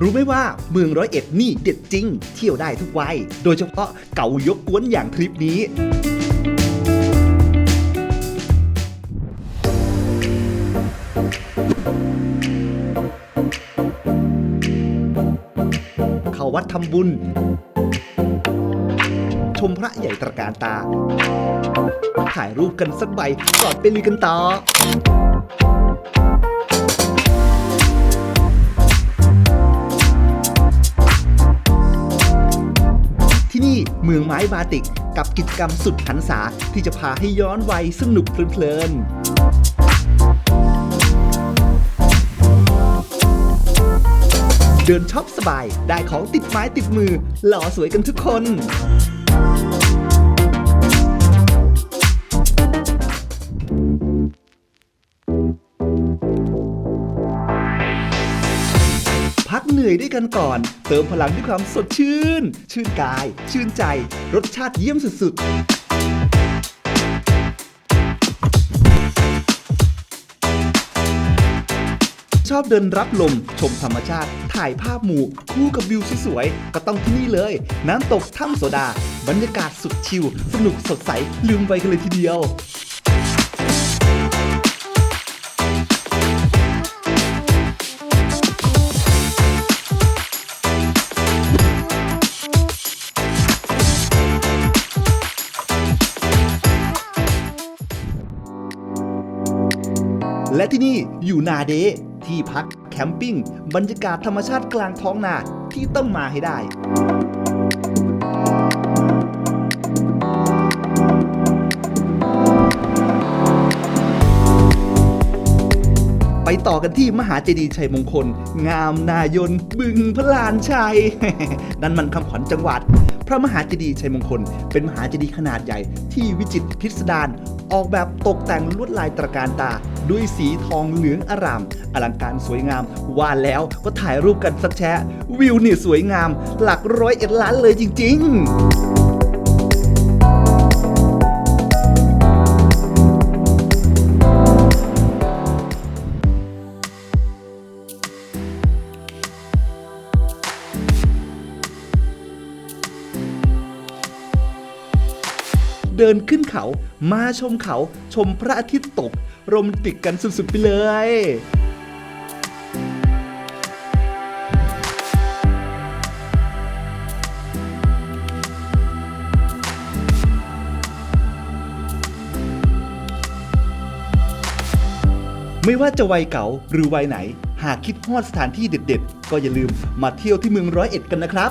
รู้ไหมว่าเมืองร้อยเอ็ดนี่เด็ดจริง เที่ยวได้ทุกวัย โดยเฉพาะเก่ายกกวนอย่างทริปนี้เข้าวัดทำบุญ ชมพระใหญ่ตระการตา ถ่ายรูปกันสักใบก่อนไปลุยกันต่อ ไม้บาติก กับกิจกรรมสุดหันษาที่จะพาให้ย้อนวัยสนุกเพลินเดินช็อปสบายได้ของติดไม้ติดมือ หล่อสวยกันทุกคน พักเหนื่อยด้วยกันก่อน เติมพลังด้วยความสดชื่น ชื่นกาย ชื่นใจ รสชาติเยี่ยมสุดๆชอบเดินรับลม ชมธรรมชาติ ถ่ายภาพหมู่ คู่กับวิวสวยๆก็ต้องที่นี่เลย น้ำตกถ้ำโซดา บรรยากาศสุดชิลสนุกสดใสลืมไปกันเลยทีเดียว และที่นี่อยู่นาเดที่พักแคมปิ้งบรรยากาศธรรมชาติกลางท้องนาที่ต้องมาให้ได้ ไปต่อกันที่มหาเจดีย์ชัยมงคล งามนายน บึงพระลานชัย นั่นมันคำขวัญจังหวัด พระมหาเจดีย์ชัยมงคล เป็นมหาเจดีย์ขนาดใหญ่ที่วิจิตรพิสดารออกแบบตกแต่งลวดลายตระการตา ด้วยสีทองเหลืองอาราม อลังการสวยงามว่าแล้วก็ถ่ายรูปกันสักแชะ วิวนี่สวยงาม หลักร้อยเอ็ดล้านเลยจริง ๆ เดินขึ้นเขา มาชมเขา ชมพระอาทิตย์ตก โรแมนติกกันสุดๆไปเลยไม่ว่าจะวัยเก่าหรือวัยไหน หากคิดฮอดสถานที่เด็ดๆ ก็อย่าลืมมาเที่ยวที่เมืองร้อยเอ็ดกันนะครับ